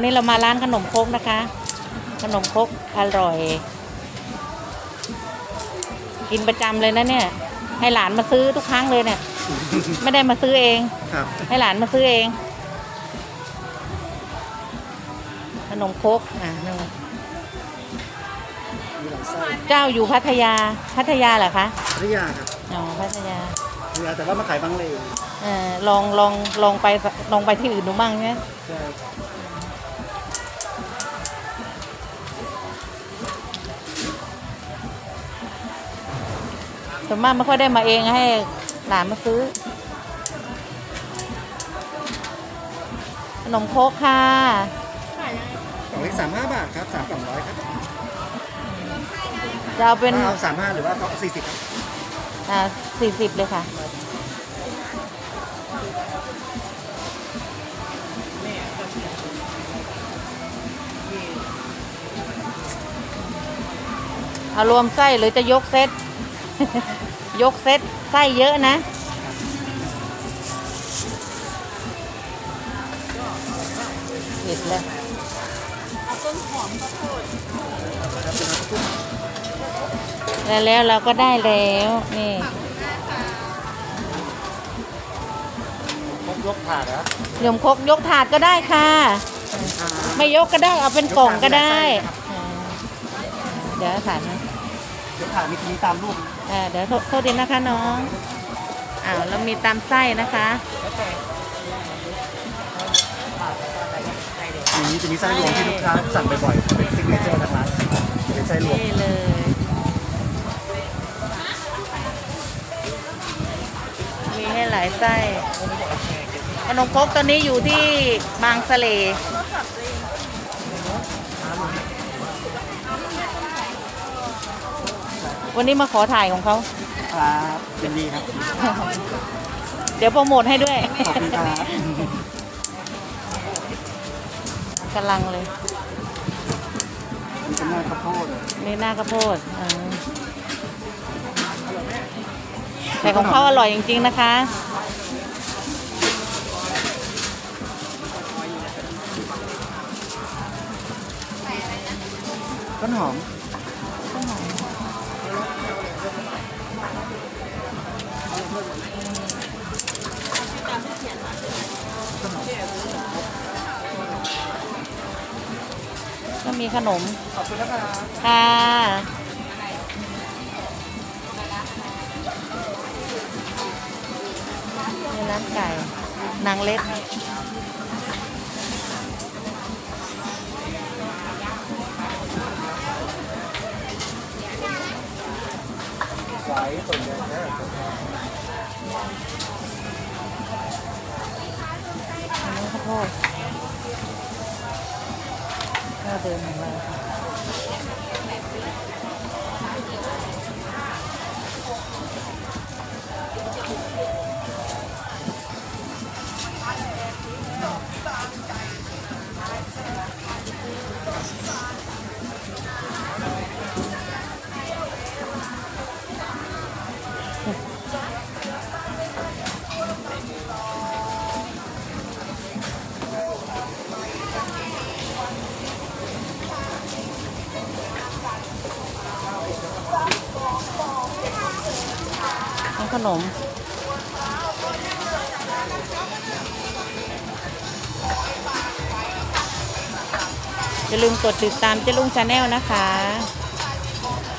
วันนี้เรามาร้านขนมครกนะคะ ขนมครกอร่อย กินประจำเลยนะเนี่ย ให้หลานมาซื้อทุกครั้งเลยเนี่ย ไม่ได้มาซื้อเอง ครับ ให้หลานมาซื้อเอง ขนมครกอะนึงมีหลายไส้เจ้าอยู่พัทยา พัทยาเหรอคะ พัทยาครับอ๋อ พัทยา พัทยาแต่ว่ามาขายบางเลนเออลองลองลองไปลองไปที่อื่นดูมั่งเนี่ยใช่ ส่วนมากไม่ค่อยได้มาเองให้หลานมาซื้อ ขนมโคกค่ะ กล่องเล็กสามห้าบาทครับสามกล่องร้อยครับจะเอาเป็นเอาสามห้าหรือว่าสี่สิบครับอ่าสี่สิบเลยค่ะ เอารวมไส้หรือจะยกเซต ยกเซตไส้เยอะนะเผ็ดเลยแล้วแล้วเราก็ได้แล้ว นี่ครบยกถาดนะยมครกยกถาดก็ได้ค่ะ ไม่ยกก็ได้เอาเป็นกล่องก็ได้อ่าเดี๋ยวถาดนะยกถาดมีมีตามรูปอ่า เดี๋ยวโทษโทษดีนะคะน้องอ้าวแล้วมีตามไส้นะคะอย่างนี้จะมีไส้รวมที่ลูกค้าสั่งบ่อยๆเป็นซิกเนเจอร์ทางร้านเป็นไส้รวมนี่เลยมีให้หลายไส้ขนมครกตอนนี้อยู่ที่บางสะเล วันนี้มาขอถ่ายของเขาครับเป็นดีครับ เดี๋ยวโปรโมทให้ด้วยขอบคุณครับกำลังเลยนี่เป็นหน้าข้าวโพดนี่หน้าข้าวโพดอ่าแต่ของเขาอร่อยจริง ๆ นะคะต้นหอม ก็มีขนม ขอบคุณนะคะค่ะนี่ร้านไก่ นางเล็ดไว้ส่วนใหญ่นะอันนี้ ข้าวโพดข้าวเดิมของเรา เป็นขนม อย่าลืมกดติดตามเจ้ลุงชาแนลนะคะ